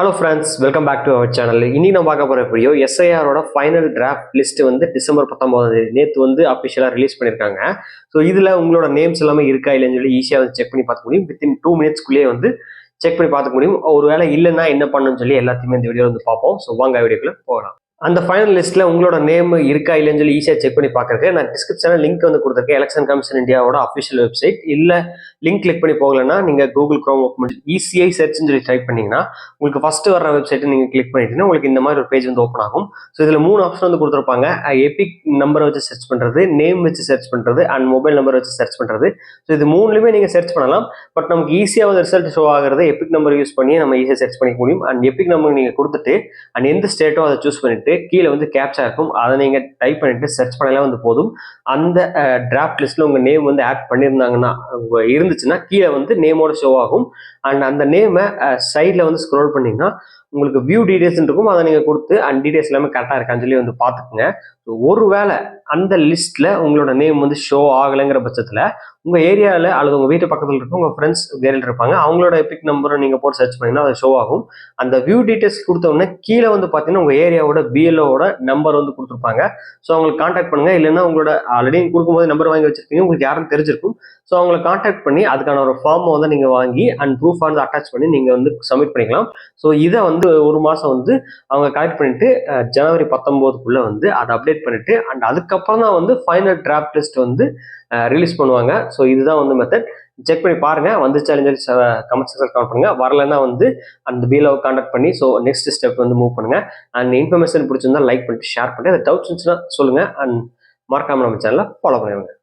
Hello friends welcome back to our channel இன்னைக்கு நம்ம பார்க்க போகிற வீடியோ எஸ்ஐஆரோட ஃபைனல் டிராஃப்ட் லிஸ்ட் வந்து டிசம்பர் பத்தொன்பதாம் தேதி. நேற்று வந்து அஃபிஷியலாக ரிலீஸ் பண்ணியிருக்காங்க ஸோ இதில் உங்களோட நேம்ஸ் எல்லாமே இருக்கா இல்லைன்னு சொல்லி ஈஸியாக வந்து செக் பண்ணி பார்த்துக்க முடியும். வித்தின் டூ மினிட்ஸ்க்குள்ளேயே வந்து செக் பண்ணி பார்த்துக்க முடியும். ஒரு வேளை இல்லைன்னா என்ன பண்ணுன்னு சொல்லி எல்லாத்தையுமே இந்த வீடியோ வந்து பார்ப்போம். ஸோ வாங்க வீடியோக்குள்ள போகலாம். அந்த ஃபைனல் லிஸ்ட்டில் உங்களோட நேம் இருக்கா இல்லைன்னு சொல்லி ஈஸியாக செக் பண்ணி பார்க்கறதுக்கு நான் டிஸ்கிரிப்ஷனில் லிங்க் வந்து கொடுத்துருக்கேன். எலெக்ஷன் கமிஷன் இந்தியாவோட அஃபிஷியல் வெப்சைட் இல்லை லிங்க் கிளிக் பண்ணி போகலன்னா நீங்கள் கூகுள் க்ரோம் ஓப்பன் பண்ணி இசிஐ சர்ச்னு சொல்லி டைப் பண்ணிங்கன்னா உங்களுக்கு ஃபஸ்ட்டு வர வெப்சைட்டை நீங்கள் கிளிக் பண்ணிட்டீங்கன்னா உங்களுக்கு இந்த மாதிரி ஒரு பேஜ் வந்து ஓப்பன் ஆகும். ஸோ இதில் மூணு ஆப்ஷன் வந்து கொடுத்துருப்பாங்க. எபிக் நம்பரை வச்சு சர்ச் பண்ணுறது நேம் வச்சு சர்ச் பண்ணுறது அண்ட் மொபைல் நம்பர் வச்சு சர்ச் பண்ணுறது ஸோ இது மூணுலேயுமே நீங்கள் சர்ச் பண்ணலாம். பட் நமக்கு ஈஸியாக வந்து ரிசல்ட் ஷோ ஆகிறது எபிக் நம்பர் யூஸ் பண்ணி நம்ம ஈஸியாக சர்ச் பண்ணிக்க முடியும். அண்ட் எபிக் நம்பர் நீங்கள் கொடுத்துட்டு அண்ட் எந்த ஸ்டேட்டோ அதை சூஸ் பண்ணிட்டு கீழே வந்து கேப்சா இருக்கும். அதை நீங்கள் டைப் பண்ணிட்டு சர்ச் பண்ணலாம் வந்து போதும். அந்த டிராஃப்ட் லிஸ்ட்டில் உங்கள் நேம் வந்து ஆட் பண்ணியிருந்தாங்கன்னா இருந்துச்சுன்னா கீழே வந்து நேமோட ஷோ ஆகும். அண்ட் அந்த நேமை சைடில் வந்து ஸ்க்ரோல் பண்ணீங்கன்னா உங்களுக்கு வியூ டீடைல்ஸ் இருக்கும். அதை நீங்கள் கொடுத்து அண்ட் டீடைல்ஸ் எல்லாமே கரெக்டாக இருக்கான்னு சொல்லி வந்து பார்த்துக்குங்க. ஒரு வேளை அந்த லிஸ்ட்டில் உங்களோட நேம் வந்து ஷோ ஆகலைங்கிற பட்சத்தில் உங்கள் ஏரியாவில் அல்லது உங்கள் வீட்டு பக்கத்தில் இருக்க உங்கள் ஃப்ரெண்ட்ஸ் கேரில் இருப்பாங்க. அவங்களோட எபிக் நம்பரை நீங்கள் போட்டு சர்ச் பண்ணிங்கன்னா அது ஷோ ஆகும். அந்த வியூ டீட்டெயில்ஸ் கொடுத்த கீழே வந்து பார்த்தீங்கன்னா உங்கள் ஏரியாவோட பிஎல்ஓட நம்பர் வந்து கொடுத்துருப்பாங்க. ஸோ அவங்களுக்கு காண்டாக்ட் பண்ணுங்க. இல்லைன்னா உங்களோட ஆல்ரெடி கொடுக்கும்போது நம்பர் வாங்கி வச்சிருப்பீங்க. உங்களுக்கு யாரும் தெரிஞ்சிருக்கும். ஸோ அவங்களை காண்டாக்ட் பண்ணி அதுக்கான ஒரு ஃபார்மை வந்து நீங்கள் வாங்கி அண்ட் ப்ரூஃப் வந்து அட்டாச் பண்ணி நீங்கள் வந்து சப்மிட் பண்ணிக்கலாம். ஸோ இதை வந்து ஒரு மாதம் வந்து அவங்க கலெக்ட் பண்ணிட்டு ஜனவரி பத்தொம்போதுக்குள்ளே வந்து அதை அப்டேட் பண்ணிட்டு அண்ட் அதுக்கப்புறம் தான் வந்து ஃபைனல் டிராப் டெஸ்ட் வந்து ரிலீஸ் பண்ணுவாங்க. ஸோ இதுதான் வந்து மெத்தட் செக் பண்ணி பாருங்க. வந்துச்சாலும் சொல்லி கமெண்ட் செக்ஷன் கமெண்ட் பண்ணுங்க. வரலன்னா வந்து அந்த பிஎல்ஓ கான்டாக்ட் பண்ணி ஸோ நெக்ஸ்ட் ஸ்டெப் வந்து மூவ் பண்ணுங்க. அண்ட் இன்ஃபர்மேஷன் பிடிச்சிருந்தா லைக் பண்ணிட்டு ஷேர் பண்ணி அது டவுட்ஸ் இருந்துச்சுன்னா சொல்லுங்க. அண்ட் மறக்காம நம்ம சேனலை ஃபாலோ பண்ணிடுங்க.